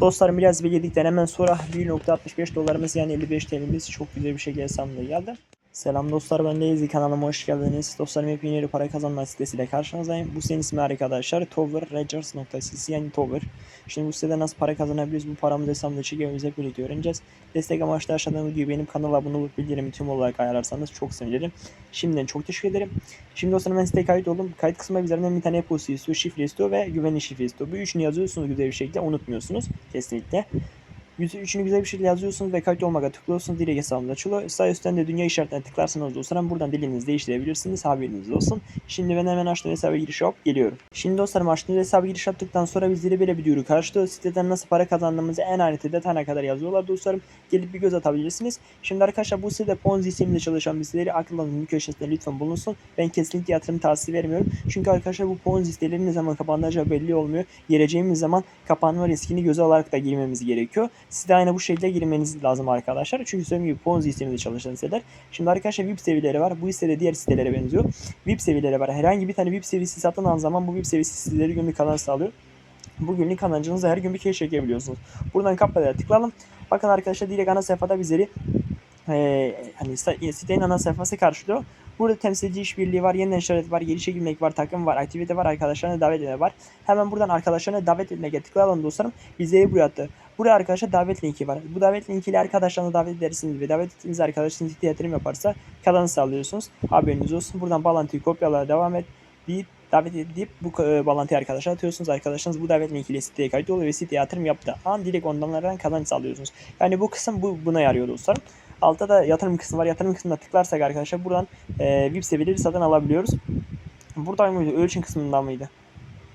Dostlarım biraz bekledikten hemen sonra 1.65 dolarımız yani 55 TL'miz çok güzel bir şekilde hesabımda geldi. Selam dostlar ben Lazy kanalıma hoş geldiniz. Dostlarım hep yeni para kazanma sitesiyle karşınızdayım. Bu sitenin ismi arkadaşlar towerragers.cc yani Tower. Şimdi bu sitede nasıl para kazanabiliriz bu paramızı hesabımda çekiyoruz hep birlikte öğreneceğiz. Destek amaçlı aşağıdan videoyu benim kanala abone olup bildirimi tüm olarak ayarlarsanız çok sevinirim. Şimdiden çok teşekkür ederim. Şimdi dostlarım ben siteye kayıt oldum. Kayıt kısmına bizlerden bir tane e-posta istiyor, şifre istiyor ve güvenli şifre istiyor. Bu üçünü yazıyorsunuz güzel bir şekilde unutmuyorsunuz kesinlikle. Üçünü güzel bir şekilde yazıyorsunuz ve kayıt olmaya tıklıyorsunuz. Direkt hesabınız açılıyor. Sağ üstten de dünya işaretine tıklarsanız dostlarım buradan dilinizi değiştirebilirsiniz. Haberiniz olsun. Şimdi ben hemen açtığım hesaba giriş yapıp geliyorum. Şimdi dostlarım açtığım hesaba giriş yaptıktan sonra bizleri böyle bir duyuru karşılıyor. Siteden nasıl para kazandığımızı en ayrıntı detayına kadar yazıyorlar dostlarım. Gelip bir göz atabilirsiniz. Şimdi arkadaşlar bu sitede Ponzi sisteminde çalışan bizleri aklınızın bir köşesinde lütfen bulunsun. Ben kesinlikle yatırım tavsiye vermiyorum. Çünkü arkadaşlar bu Ponzi siteleri ne zaman kapanacağı belli olmuyor. Geleceğimiz zaman kapanma riskini göze alarak da girmemiz gerekiyor. Siz de aynı bu şekilde girmeniz lazım arkadaşlar. Çünkü söylediğim gibi Ponzi sisteminde çalışan siteler. Şimdi arkadaşlar VIP seviyeleri var. Bu de diğer sitelere benziyor. VIP seviyeleri var. Herhangi bir tane VIP seviyesi satın alan zaman bu VIP seviyesi sizlere günlük kazanç sağlıyor. Bu günlük kazancınızı her gün bir kere çekebiliyorsunuz. Buradan kaplara tıklayalım. Bakın arkadaşlar direkt ana sayfada bizleri e, hani sitenin ana sayfası karşılıyor. Burada temsilci işbirliği var, yeniden işaret var, geri çekilmek var, takım var, aktivite var, arkadaşlarına davet etme var. Hemen buradan arkadaşlarına davet etmeye tıklayalım dostlarım. Bizleri buraya attı. Buraya arkadaşlar davet linki var. Bu davet linkiyle arkadaşlarına davet edersiniz ve davet ettiğiniz arkadaşınız yatırım yaparsa kazanç sağlıyorsunuz. Haberiniz olsun. Buradan bağlantıyı kopyala devam et deyip davet edip bu e, bağlantıyı arkadaşa atıyorsunuz. Arkadaşınız bu davet linkiyle siteye kayıt oluyor ve siteye yatırım yaptı. An direkt onlardan kazanç sağlıyorsunuz. Yani bu kısım bu buna yarıyor dostlarım. Altta da yatırım kısmı var. Yatırım kısmına tıklarsak arkadaşlar buradan e, VIP seviyeleri satın alabiliyoruz. Burada mıydı? Ölçün kısmından mıydı?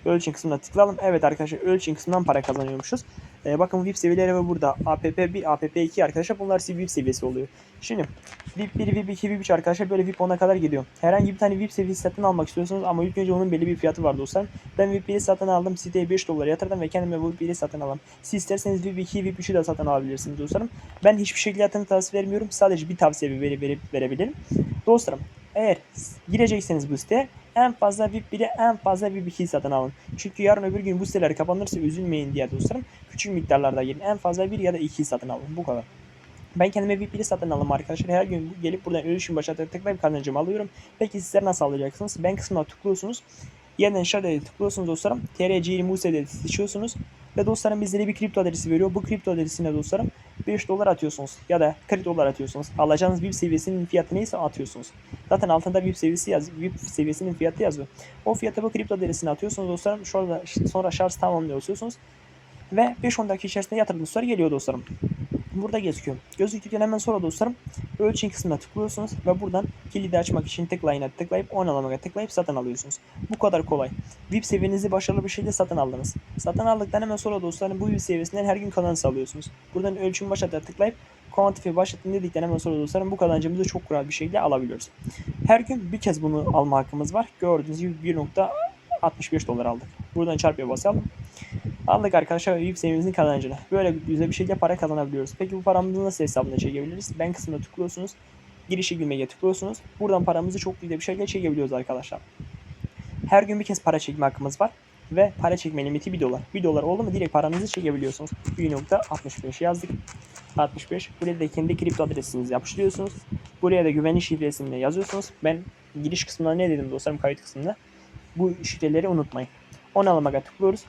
Ölçün kısmına tıklayalım. Evet arkadaşlar ölçün kısmından para kazanıyormuşuz. Ee, bakın VIP seviyeleri ve burada APP 1, APP 2 arkadaşlar bunlar VIP seviyesi oluyor. Şimdi VIP 1, VIP 2, VIP 3 arkadaşlar böyle VIP 10'a kadar gidiyor. Herhangi bir tane VIP seviyesi satın almak istiyorsunuz ama ilk önce onun belli bir fiyatı var dostlar. Ben VIP 1'i satın aldım. Siteye 5 dolar yatırdım ve kendime VIP 1'i satın alalım. Siz isterseniz VIP 2, VIP 3'ü de satın alabilirsiniz dostlarım. Ben hiçbir şekilde yatırım tavsiye vermiyorum. Sadece bir tavsiye verip, verip verebilirim. Dostlarım eğer girecekseniz bu siteye en fazla VIP 1'i en fazla VIP 2'yi satın alın. Çünkü yarın öbür gün bu siteler kapanırsa üzülmeyin diye dostlarım. Küçük miktarlarda girin. En fazla 1 ya da 2'yi satın alın. Bu kadar. Ben kendime VIP 1'i satın alım arkadaşlar. Her gün gelip buradan ölüşüm başa tıklayıp kazancımı alıyorum. Peki sizler nasıl alacaksınız? Ben kısmına tıklıyorsunuz. Yeniden şurada tıklıyorsunuz dostlarım. TRC Muse'de seçiyorsunuz. Ve dostlarım bizlere bir kripto adresi veriyor. Bu kripto adresine dostlarım 5 dolar atıyorsunuz ya da 40 dolar atıyorsunuz. Alacağınız VIP seviyesinin fiyatı neyse atıyorsunuz. Zaten altında VIP seviyesi yaz, VIP seviyesinin fiyatı yazıyor. O fiyatı bu kripto adresine atıyorsunuz dostlarım. Şurada sonra şarj tamamlıyorsunuz. Ve 5-10 dakika içerisinde yatırdığınız sonra geliyor dostlarım. Burada gözüküyor. Gözüktükten hemen sonra dostlarım ölçün kısmına tıklıyorsunuz ve buradan kilidi açmak için tıklayına tıklayıp onlamaya tıklayıp satın alıyorsunuz. Bu kadar kolay. VIP seviyenizi başarılı bir şekilde satın aldınız. Satın aldıktan hemen sonra dostlarım bu VIP seviyesinden her gün kazanç sağlıyorsunuz. Buradan ölçüm başlata tıklayıp kuantifi başlatın dedikten hemen sonra dostlarım bu kazancımızı çok kolay bir şekilde alabiliyoruz. Her gün bir kez bunu alma hakkımız var. Gördüğünüz gibi 1.65 dolar aldık. Buradan çarpıya basalım. Aldık arkadaşlar VIP seviyemizin kazancını. Böyle güzel bir şekilde para kazanabiliyoruz. Peki bu paramızı nasıl hesabına çekebiliriz? Ben kısmına tıklıyorsunuz. Girişe girmeye tıklıyorsunuz. Buradan paramızı çok güzel bir şekilde çekebiliyoruz arkadaşlar. Her gün bir kez para çekme hakkımız var. Ve para çekme limiti 1 dolar. 1 dolar oldu mu direkt paranızı çekebiliyorsunuz. 1.65 yazdık. 65. Buraya da kendi kripto adresinizi yapıştırıyorsunuz. Buraya da güvenlik şifresini yazıyorsunuz. Ben giriş kısmında ne dedim dostlarım kayıt kısmında. Bu şifreleri unutmayın. Onu almaya tıklıyoruz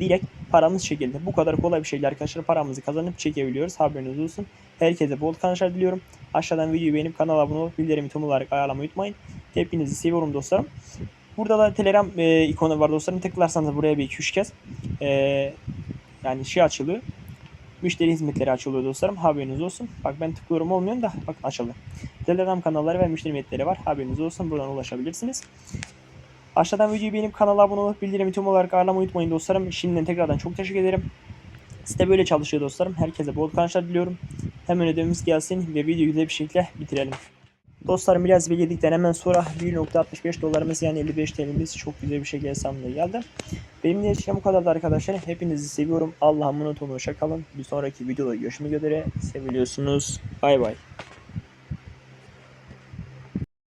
direkt paramız çekildi. Bu kadar kolay bir şeyle arkadaşlar paramızı kazanıp çekebiliyoruz. Haberiniz olsun. Herkese bol kazançlar diliyorum. Aşağıdan videoyu beğenip kanala abone olup bildirimi tüm olarak ayarlamayı unutmayın. Hepinizi seviyorum dostlarım. Burada da Telegram e, ikonu var dostlarım. Tıklarsanız buraya bir 2-3 kez e, yani şey açılıyor. Müşteri hizmetleri açılıyor dostlarım. Haberiniz olsun. Bak ben tıklıyorum olmuyor da bak açıldı. Telegram kanalları ve müşteri hizmetleri var. Haberiniz olsun. Buradan ulaşabilirsiniz. Aşağıdan videoyu beğenip kanala abone olup bildirimi tüm olarak ayarlamayı unutmayın dostlarım. Şimdiden tekrardan çok teşekkür ederim. Site böyle çalışıyor dostlarım. Herkese bol kazançlar diliyorum. Hemen ödevimiz gelsin ve videoyu güzel bir şekilde bitirelim. Dostlarım biraz bekledikten hemen sonra 1.65 dolarımız yani 55 TL'miz çok güzel bir şekilde hesabımda geldi. Benim de bu kadardı arkadaşlar. Hepinizi seviyorum. Allah'a emanet olun. Hoşça kalın. Bir sonraki videoda görüşmek üzere. Seviliyorsunuz. Bay bay.